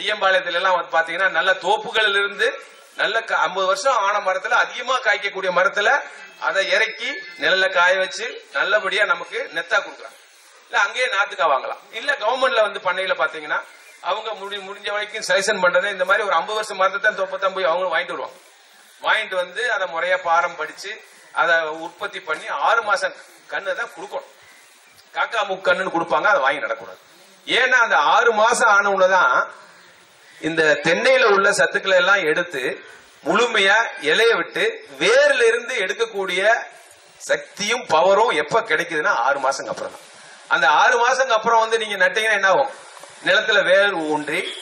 ஐயம்பாளையத்துல எல்லாம் பாத்தீங்கன்னா நல்ல தோப்புகளில் இருந்து நல்ல ஐம்பது வருஷம் ஆன மரத்துல அதிகமா காய்க்கக்கூடிய மரத்துல அதை இறக்கி நிழல காய வச்சு நல்லபடியா நமக்கு நெத்தா கொடுக்குறாங்க. இல்ல அங்கேயே நாத்துக்கா வாங்கலாம். இல்ல கவர்மெண்ட்ல வந்து பண்ணையில பாத்தீங்கன்னா அவங்க முடி முடிஞ்ச வரைக்கும் செலக்ஷன் பண்றது இந்த மாதிரி ஒரு ஐம்பது வருஷம் மரத்தை தான் தொப்பத்தான் போய் அவங்க வாங்கிட்டு வருவாங்க. வாங்கிட்டு வந்து அதை முறையா பாரம் படிச்சு அதை உற்பத்தி பண்ணி ஆறு மாசம் கண்ணு தான் கொடுக்கணும். காக்கா முக்கண்ணுன்னு கொடுப்பாங்க அதை வாங்கி நடக்கூடாது. ஏன்னா அந்த ஆறு மாசம் ஆன இந்த தென்னையில உள்ள சத்துக்களை எல்லாம் எடுத்து முழுமையா இலைய விட்டு வேர்ல இருந்து எடுக்கக்கூடிய சக்தியும் பவரும் எப்ப கிடைக்குதுன்னா ஆறு மாசங்க அப்புறம் தான். அந்த ஆறு மாசங்க அப்புறம் வந்து நீங்க நட்டீங்கன்னா என்ன ஆகும்? நிலத்துல வேர் ஊன்றி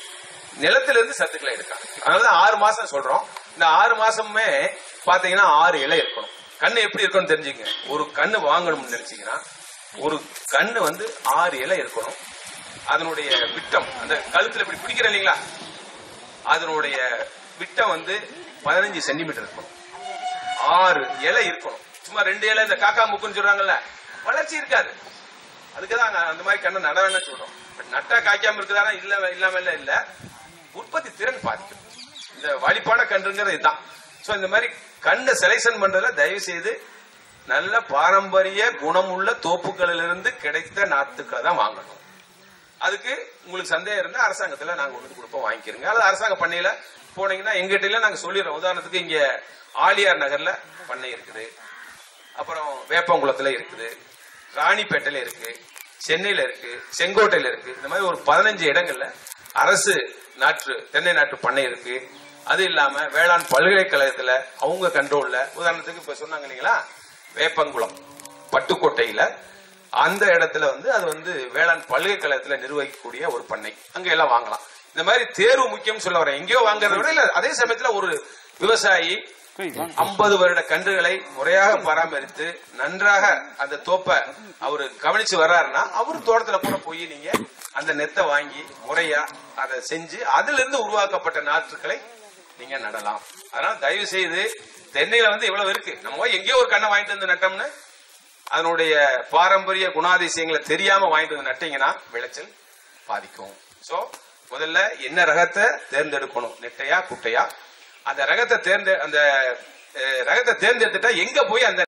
நிலத்துல இருந்து சத்துக்களை எடுக்கலாம். அதனால ஆறு மாசம் சொல்றோம். இந்த ஆறு மாசமுமே பாத்தீங்கன்னா ஆறு இலை இருக்கணும். கண்ணு எப்படி இருக்கணும்னு தெரிஞ்சுங்க. ஒரு கண்ணு வாங்கணும்னு நினைச்சீங்கன்னா ஒரு கண்ணு வந்து ஆறு இலை இருக்கணும். அதனுடைய விட்டம் அந்த கழுத்துல இப்படி பிடிக்கிற இல்லைங்களா? அதனுடைய விட்டம் வந்து பதினஞ்சு சென்டிமீட்டர் இருக்கணும். ஆறு இலை இருக்கணும். சும்மா ரெண்டு இலை இந்த காக்கா முக்குன்னு சொல்றாங்கல்ல வளர்ச்சி இருக்காது. அதுக்குதான் அந்த மாதிரி கண்ணை நட வேணாம் சொல்றோம். பட் நட்டா காய்க்காம இருக்குதானா? இல்ல இல்லாம இல்ல. இல்ல உற்பத்தி திறன் பாதிக்கும். இந்த வழிபாட கன்றுங்கிறது இதுதான். சோ இந்த மாதிரி கண்ணை செலெக்ஷன் பண்றதுல தயவு செய்து நல்ல பாரம்பரிய குணமுள்ள தோப்புகளிலிருந்து கிடைத்த நாத்துக்களை தான் வாங்கணும். அதுக்கு உங்களுக்கு சந்தேகம் இருந்தா அரசாங்கத்துல நாங்க கொண்டு வந்து கொடுப்போம் வாங்கிக்கிறோங்க. அல்லது அரசாங்க பண்ணையில போனீங்கன்னா எங்கிட்ட நாங்கள் நாங்க சொல்லிடுறோம். உதாரணத்துக்கு இங்க ஆலியார் நகர்ல பண்ணை இருக்குது. அப்புறம் வேப்பங்குளத்துல இருக்குது. ராணிப்பேட்டையில இருக்கு. சென்னையில இருக்கு. செங்கோட்டையில இருக்கு. இந்த மாதிரி ஒரு பதினஞ்சு இடங்கள்ல அரசு நாற்று தென்னை நாட்டு பண்ணை இருக்கு. அது இல்லாம வேளாண் பல்கலைக்கழகத்துல அவங்க கண்ட்ரோல்ல உதாரணத்துக்கு இப்ப சொன்னாங்க இல்லைங்களா? வேப்பங்குளம். பட்டுக்கோட்டையில அந்த இடத்துல வந்து அது வந்து வேளாண் பல்கலைக்கழகத்துல நிர்வகிக்கக்கூடிய ஒரு பண்ணை. அங்க எல்லாம் வாங்கலாம். இந்த மாதிரி தேர்வு முக்கியம் சொல்ல வரேன். எங்கேயோ வாங்குறத விட இல்ல அதே சமயத்துல ஒரு விவசாயி ஐம்பது வருட கன்றுகளை முறையாக பராமரித்து நன்றாக அந்த தோப்பை அவரு கவனிச்சு வர்றாருன்னா அவர் தோட்டத்துல கூட போய் நீங்க அந்த நெத்தை வாங்கி முறையா அதை செஞ்சு அதுல இருந்து உருவாக்கப்பட்ட நாற்றுகளை நீங்க நடலாம். அதனால தயவு செய்து தென்னையில வந்து இவ்வளவு இருக்கு. நம்ம எங்கேயோ ஒரு கண்ணை வாங்கிட்டு வந்து நட்டோம்னு அதனுடைய பாரம்பரிய குணாதிசயங்களை தெரியாம வாங்கிட்டு வந்து நட்டீங்கன்னா விளைச்சல் பாதிக்கும். சோ முதல்ல என்ன ரகத்தை தேர்ந்தெடுக்கணும்? நெட்டையா குட்டையா? அந்த ரகத்தை தேர்ந்து அந்த ரகத்தை தேர்ந்தெடுத்துட்டா எங்க போய் அந்த